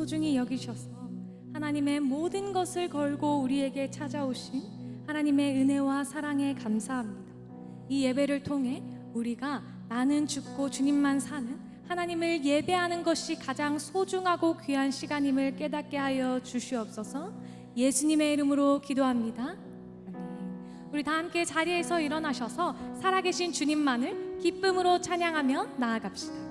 소중히 여기셔서 하나님의 모든 것을 걸고 우리에게 찾아오신 하나님의 은혜와 사랑에 감사합니다. 이 예배를 통해 우리가 나는 죽고 주님만 사는 하나님을 예배하는 것이 가장 소중하고 귀한 시간임을 깨닫게 하여 주시옵소서. 예수님의 이름으로 기도합니다. 우리 다 함께 자리에서 일어나셔서 살아계신 주님만을 기쁨으로 찬양하며 나아갑시다.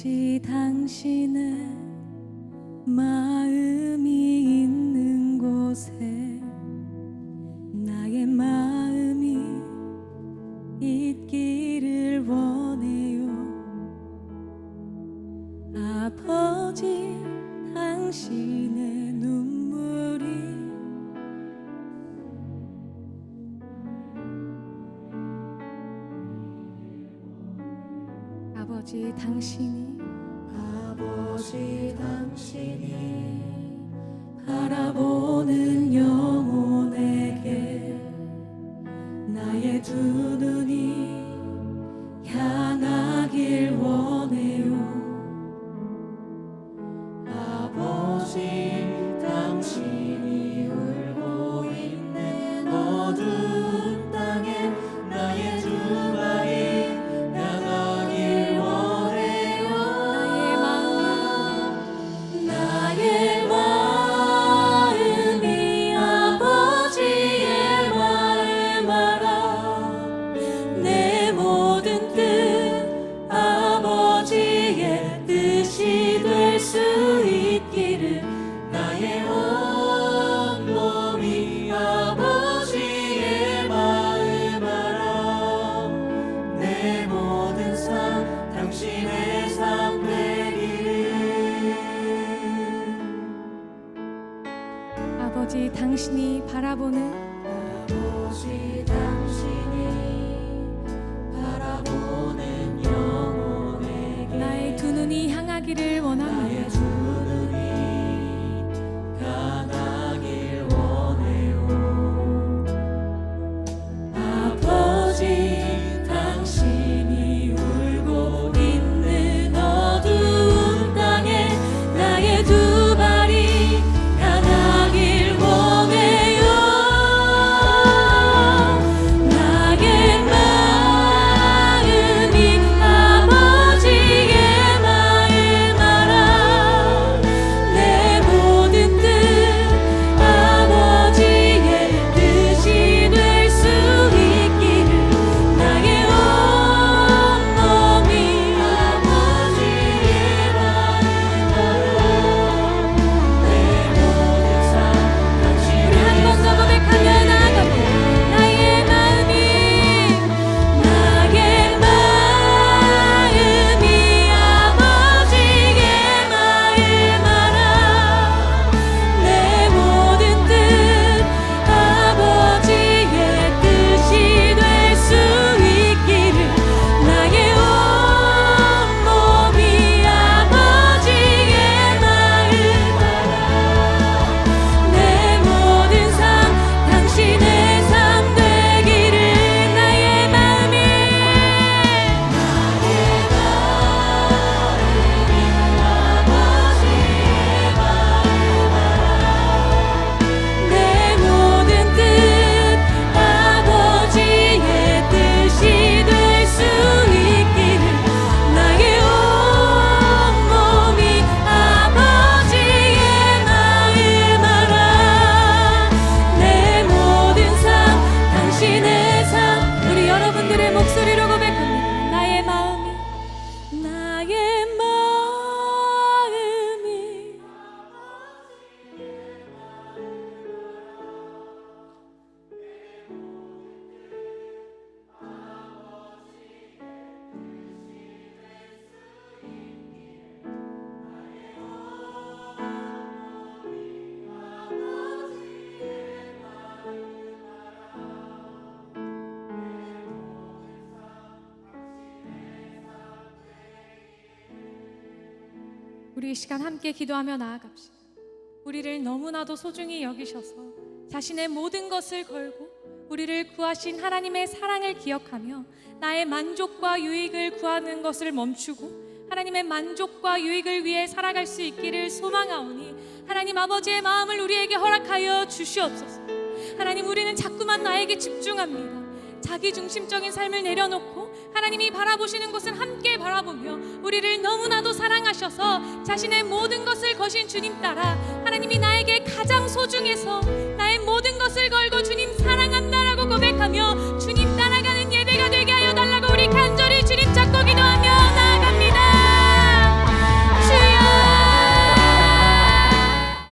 아버지 당신은 아버지 당신이 바라보는 아버지 당신이 바라보는 영혼에게 나의 두 눈이 향하기를 원합니다 여러분들의 목소리로 이 시간 함께 기도하며 나아갑시다. 우리를 너무나도 소중히 여기셔서 자신의 모든 것을 걸고 우리를 구하신 하나님의 사랑을 기억하며 나의 만족과 유익을 구하는 것을 멈추고 하나님의 만족과 유익을 위해 살아갈 수 있기를 소망하오니 하나님 아버지의 마음을 우리에게 허락하여 주시옵소서. 하나님 우리는 자꾸만 나에게 집중합니다. 자기 중심적인 삶을 내려놓고 하나님이 바라보시는 곳은 함께 바라보며 우리를 너무나도 사랑하셔서 자신의 모든 것을 거신 주님 따라 하나님이 나에게 가장 소중해서 나의 모든 것을 걸고 주님 사랑한다라고 고백하며 주